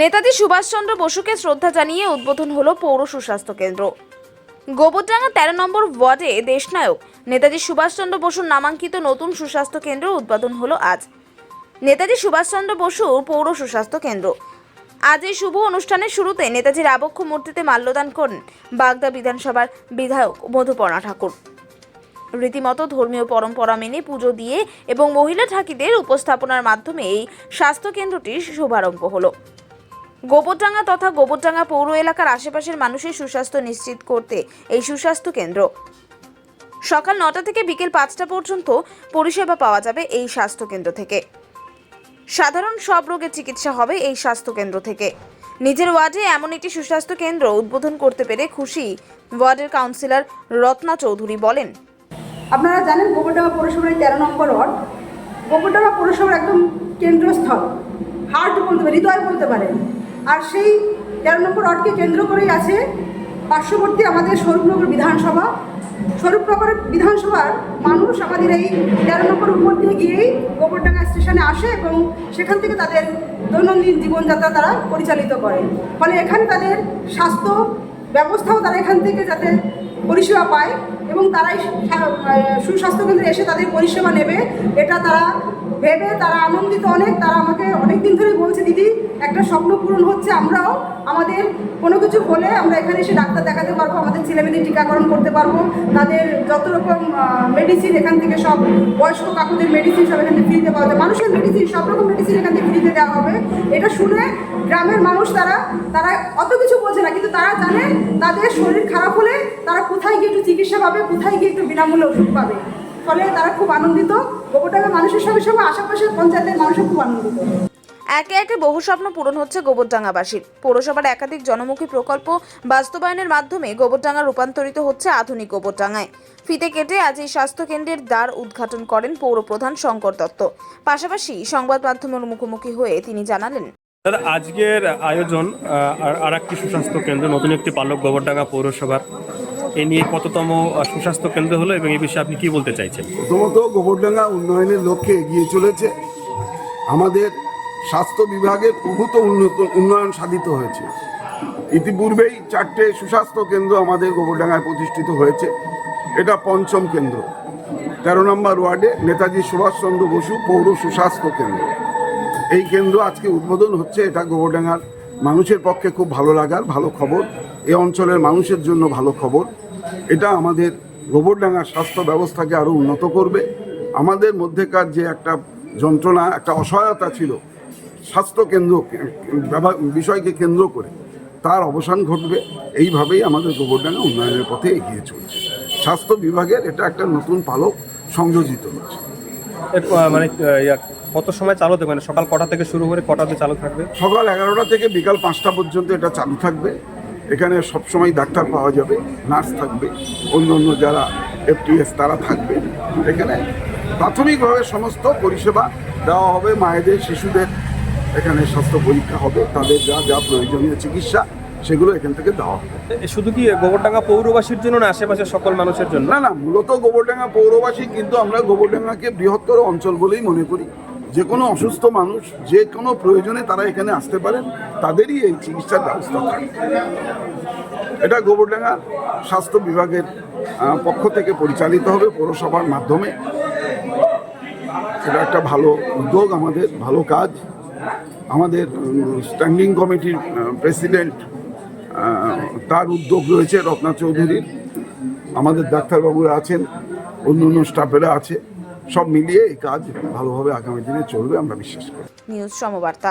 নেতাজি সুভাষচন্দ্র বসুকে শ্রদ্ধা জানিয়ে উদ্বোধন হলো পৌর সুস্বাস্থ্য কেন্দ্র। গোবরডাঙ্গা তেরো নম্বর ওয়ার্ডে দেশনায়ক নেতাজি সুভাষচন্দ্র বসুর নামাঙ্কিত নতুন সুস্বাস্থ্য কেন্দ্র উদ্বোধন হলো আজ। নেতাজি সুভাষচন্দ্র বসুর পৌর সুস্বাস্থ্য কেন্দ্র। আজ এই শুভ অনুষ্ঠানের শুরুতে নেতাজির আবক্ষ মূর্তিতে মাল্যদান করেন বাগদা বিধানসভার বিধায়ক মধুপর্ণা ঠাকুর। রীতিমতো ধর্মীয় পরম্পরা মেনে পুজো দিয়ে এবং মহিলা ঠাকিদের উপস্থাপনার মাধ্যমে এই স্বাস্থ্য কেন্দ্রটির শুভারম্ভ হলো। গোবরডাঙ্গা তথা গোবরডাঙ্গা পৌর এলাকার আশেপাশের মানুষের সুস্বাস্থ্য নিশ্চিত করতে এই সুস্বাস্থ্য কেন্দ্র। সকাল নটা থেকে বিকেল পাঁচটা পর্যন্ত পরিষেবা পাওয়া যাবে এই স্বাস্থ্য কেন্দ্র থেকে। সাধারণ সব রোগের চিকিৎসা হবে এই স্বাস্থ্য কেন্দ্র থেকে। নিজের ওয়ার্ডে এমন একটি সুস্বাস্থ্য কেন্দ্র উদ্বোধন করতে পেরে খুশি ওয়ার্ডের কাউন্সিলর রত্না চৌধুরী বলেন। আপনারা জানেন গোবরডাঙ্গা পৌরসভার তেরো নম্বর ওয়ার্ড। গোবরডাঙ্গা পৌরসভার একদম কেন্দ্রস্থল। হার্ট বলতে পারে, হৃদয় বলতে পারেন আর সেই তেরো নম্বর ওয়ার্ডকে কেন্দ্র করেই আছে পার্শ্ববর্তী আমাদের স্বরূপনগর বিধানসভা। স্বরূপনগর বিধানসভার মানুষ আমাদের এই তেরো নম্বর উপর দিয়ে গিয়েই গোবরডাঙ্গা স্টেশনে আসে এবং সেখান থেকে তাদের দৈনন্দিন জীবনযাত্রা তারা পরিচালিত করে। ফলে এখানে তাদের স্বাস্থ্য ব্যবস্থাও তারা এখান থেকে যাতে পরিষেবা পায় এবং তারাই সুস্বাস্থ্য কেন্দ্রে এসে তাদের পরিষেবা নেবে, এটা তারা ভেবে তারা আনন্দিত অনেক, তারা আমাকে অনেক দিন ধরেই বলছে, দিদি, একটা স্বপ্ন পূরণ হচ্ছে, আমরাও আমাদের কোনো কিছু হলে আমরা এখানে এসে ডাক্তার দেখাতে পারব, আমাদের ছেলেমেয়েদের টিকাকরণ করতে পারব, তাদের যত রকম মেডিসিন এখান থেকে সব বয়স্ক কাকুদের মেডিসিন সব এখান থেকে ফ্রিতে পাওয়া যায় মানুষের মেডিসিন সব রকম মেডিসিন এখান থেকে ফ্রিতে দেওয়া হবে। এটা শুনে গ্রামের মানুষ তারা তারা অত কিছু বোঝে না, কিন্তু তারা জানে তাদের শরীর খারাপ হলে তারা কোথায় গিয়ে একটু চিকিৎসা পাবে, কোথায় গিয়ে একটু বিনামূল্যে ওষুধ পাবে। ফলে তারা খুব আনন্দিত। গোবরডাঙ্গা মানুষের সঙ্গে সঙ্গে আশেপাশের পঞ্চায়েতের মানুষও খুব আনন্দিত। একে একে বহু স্বপ্ন পূরণ হচ্ছে গোবরডাঙ্গাবাসীর। পৌরসভার একাধিক জনমুখী প্রকল্প বাস্তবায়নের মাধ্যমে গোবরডাঙ্গা রূপান্তরিত হচ্ছে আধুনিক গোবরডাঙ্গায়। ফিতে কেটে আজ এই স্বাস্থ্য কেন্দ্রের দ্বার উদ্ঘাটন করেন পৌরপ্রধান শঙ্কর দত্ত। পাশাপাশি সংবাদ মাধ্যমের মুখোমুখি হয়ে তিনি জানালেন আজকের আয়োজন আর একটি সুস্বাস্থ্য কেন্দ্র নতুন একটি পালক গোবরডাঙ্গা পৌরসভার। এ নিয়ে কততম সুস্বাস্থ্য কেন্দ্র হলো এবং এই বিষয়ে আপনি কি বলতে চাইছেন? প্রথমত গোবরডাঙ্গা উন্নয়নের লক্ষ্যে এগিয়ে চলেছে। আমাদের স্বাস্থ্য বিভাগের প্রভূত উন্নত, উন্নয়ন সাধিত হয়েছে। ইতিপূর্বেই চারটে সুস্বাস্থ্য কেন্দ্র আমাদের গোবরডাঙ্গায় প্রতিষ্ঠিত হয়েছে। এটা পঞ্চম কেন্দ্র। তেরো নম্বর ওয়ার্ডে নেতাজি সুভাষচন্দ্র বসু পৌর সুস্বাস্থ্য কেন্দ্র। এই কেন্দ্র আজকে উদ্বোধন হচ্ছে। এটা গোবরডাঙ্গার মানুষের পক্ষে খুব ভালো লাগার ভালো খবর। এই অঞ্চলের মানুষের জন্য ভালো খবর। এটা আমাদের গোবরডাঙ্গার স্বাস্থ্য ব্যবস্থাকে আরও উন্নত করবে। আমাদের মধ্যেকার যে একটা যন্ত্রণা একটা অসহায়তা ছিল স্বাস্থ্য কেন্দ্র বিষয়কে কেন্দ্র করে তার অবসান ঘটবে। এইভাবেই আমাদের গোবরডাঙ্গা উন্নয়নের পথে এগিয়ে চলছে। স্বাস্থ্য বিভাগের এটা একটা নতুন পালক সংযোজিত হচ্ছে। মানে কত সময় চালু থাকবে? মানে সকাল কটা থেকে শুরু করে কটাতে চালু থাকবে? সকাল এগারোটা থেকে বিকাল পাঁচটা পর্যন্ত এটা চালু থাকবে। এখানে সবসময় ডাক্তার পাওয়া যাবে নার্স থাকবে অন্য অন্য যারা এফটিএস তারা থাকবে। এখানে প্রাথমিকভাবে সমস্ত পরিষেবা দেওয়া হবে মায়েদের শিশুদের এখানে স্বাস্থ্য পরীক্ষা হবে তাদের যা যা প্রয়োজনীয় চিকিৎসা সেগুলো এখান থেকে দেওয়া হবে। এ শুধু কি গোবরডাঙ্গা পৌরবাসীর জন্য না আশেপাশের সকল মানুষের জন্য? না না মূলত গোবরডাঙ্গা পৌরবাসী কিন্তু আমরা গোবরডাঙ্গাকে বৃহত্তর অঞ্চল বলেই মনে করি। যে কোনো অসুস্থ মানুষ যে কোনো প্রয়োজনে তারা এখানে আসতে পারেন, তাদেরই এই চিকিৎসার ব্যবস্থা থাকে। এটা গোবরডাঙ্গা স্বাস্থ্য বিভাগের পক্ষ থেকে পরিচালিত হবে পৌরসভার মাধ্যমে। এটা একটা ভালো উদ্যোগ আমাদের, ভালো কাজ। আমাদের স্ট্যান্ডিং কমিটির প্রেসিডেন্ট তার উদ্যোগ রয়েছে রত্না চৌধুরীর। আমাদের ডাক্তারবাবুরা আছেন অন্য অন্য স্টাফেরা আছে। সব মিলিয়ে এই কাজ ভালোভাবে আগামী দিনে চলবে আমরা বিশ্বাস করি। নিউজ সমবার্তা।